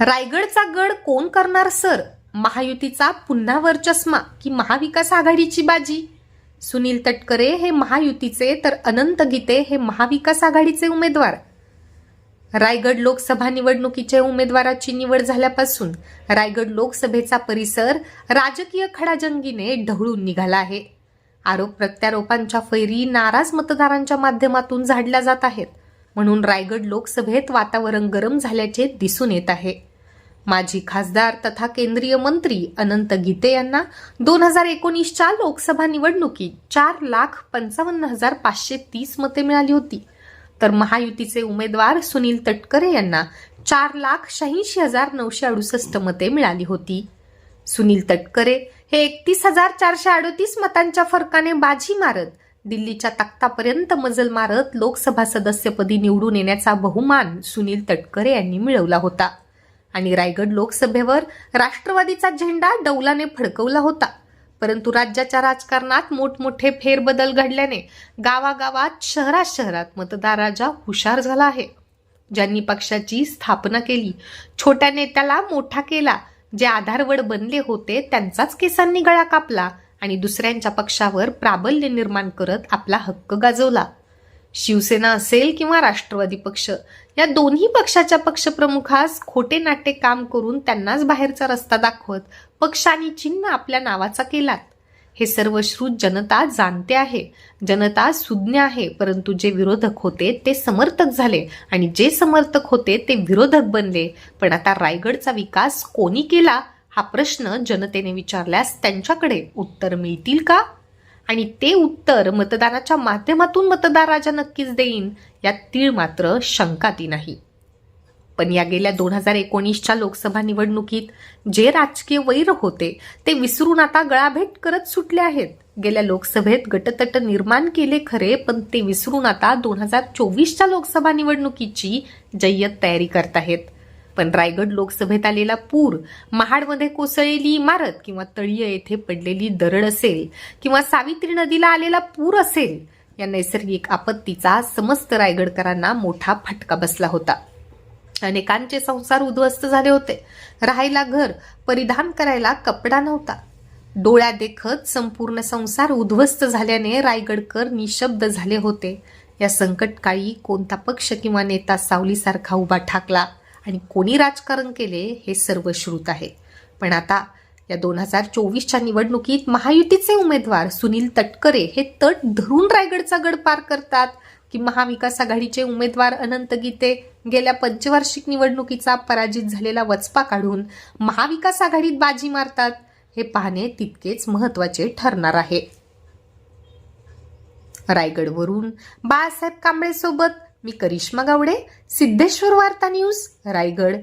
रायगडचा गड कोण करणार सर? महायुतीचा पुन्हा वर चष्मा की महाविकास आघाडीची बाजी? सुनील तटकरे हे महायुतीचे तर अनंत गीते हे महाविकास आघाडीचे उमेदवार. रायगड लोकसभा निवडणुकीच्या उमेदवाराची निवड झाल्यापासून रायगड लोकसभेचा परिसर राजकीय खडाजंगीने ढवळून निघाला आहे. आरोप प्रत्यारोपांच्या फैरी नाराज मतदारांच्या माध्यमातून झाडल्या जात आहेत. म्हणून रायगड लोकसभेत वातावरण गरम झाल्याचे दिसून येत आहे. माजी खासदार तथा केंद्रीय मंत्री अनंत गीते यांना दोन हजार एकोणीसच्या लोकसभा निवडणुकीत चार लाख पंचावन्न हजार पाचशे तीस मते मिळाली होती. तर महायुतीचे उमेदवार सुनील तटकरे यांना चार लाख शहाऐंशी हजार नऊशे अडुसष्ट मते मिळाली होती. सुनील तटकरे हे एकतीस हजार चारशे अडोतीस मतांच्या फरकाने बाजी मारत दिल्लीच्या तख्तापर्यंत मजल मारत लोकसभा सदस्यपदी निवडून येण्याचा बहुमान सुनील तटकरे यांनी मिळवला होता. आणि रायगड लोकसभेवर राष्ट्रवादीचा झेंडा डौलाने फडकवला होता. परंतु राज्याच्या राजकारणात मोठमोठे फेरबदल घडल्याने गावागावात शहरात शहरात मतदार राजा हुशार झाला आहे. ज्यांनी पक्षाची स्थापना केली छोट्या नेत्याला मोठा केला जे आधारवड बनले होते त्यांचाच केसांनी गळा कापला आणि दुसऱ्यांच्या पक्षावर प्राबल्य निर्माण करत आपला हक्क गाजवला. शिवसेना असेल किंवा राष्ट्रवादी पक्ष या दोन्ही पक्षाच्या पक्षप्रमुखास खोटे नाटे काम करून त्यांनाच बाहेरचा रस्ता दाखवत पक्ष आणि चिन्ह आपल्या नावाचा केलात. हे सर्व श्रुत जनता जाणते आहे. जनता सुज्ञ आहे परंतु जे विरोधक होते ते समर्थक झाले आणि जे समर्थक होते ते विरोधक बनले. पण आता रायगडचा विकास कोणी केला? हा प्रश्न जनतेने विचारल्यास त्यांच्याकडे उत्तर मिळतील का? आणि ते उत्तर मतदानाच्या माध्यमातून मतदार राजा नक्कीच देईन यात तीळ मात्र शंका ती नाही. पण या गेल्या दोन हजार एकोणीसच्या लोकसभा निवडणुकीत जे राजकीय वैर होते ते विसरून आता गळाभेट करत सुटले आहेत. गेल्या लोकसभेत गटतट निर्माण केले खरे पण ते विसरून आता दोन हजार चोवीसच्या लोकसभा निवडणुकीची जय्यत तयारी करत आहेत. पण रायगड लोकसभेत आलेला पूर महाडमध्ये कोसळलेली इमारत किंवा तळीय येथे पडलेली दरड असेल किंवा सावित्री नदीला आलेला पूर असेल या नैसर्गिक आपत्तीचा समस्त रायगडकरांना मोठा फटका बसला होता. अनेकांचे संसार उद्ध्वस्त झाले होते. राहायला घर परिधान करायला कपडा नव्हता. डोळ्या देखत संपूर्ण संसार उद्ध्वस्त झाल्याने रायगडकर निशब्द झाले होते. या संकटकाळी कोणता पक्ष किंवा नेता सावलीसारखा उभा ठाकला. आणि कोणी राजकारण केले हे सर्व श्रुत आहे. पण आता या दोन हजार चोवीसच्या निवडणुकीत महायुतीचे उमेदवार सुनील तटकरे हे तट धरून रायगडचा गड पार करतात की महाविकास आघाडीचे उमेदवार अनंत गीते गेल्या पंचवार्षिक निवडणुकीचा पराजित झालेला वचपा काढून महाविकास आघाडीत बाजी मारतात हे पाहणे तितकेच महत्त्वाचे ठरणार आहे. रायगडवरून बाळासाहेब कांबळे सोबत मी करिश्मा गावडे सिद्धेश्वर वार्ता न्यूज रायगड.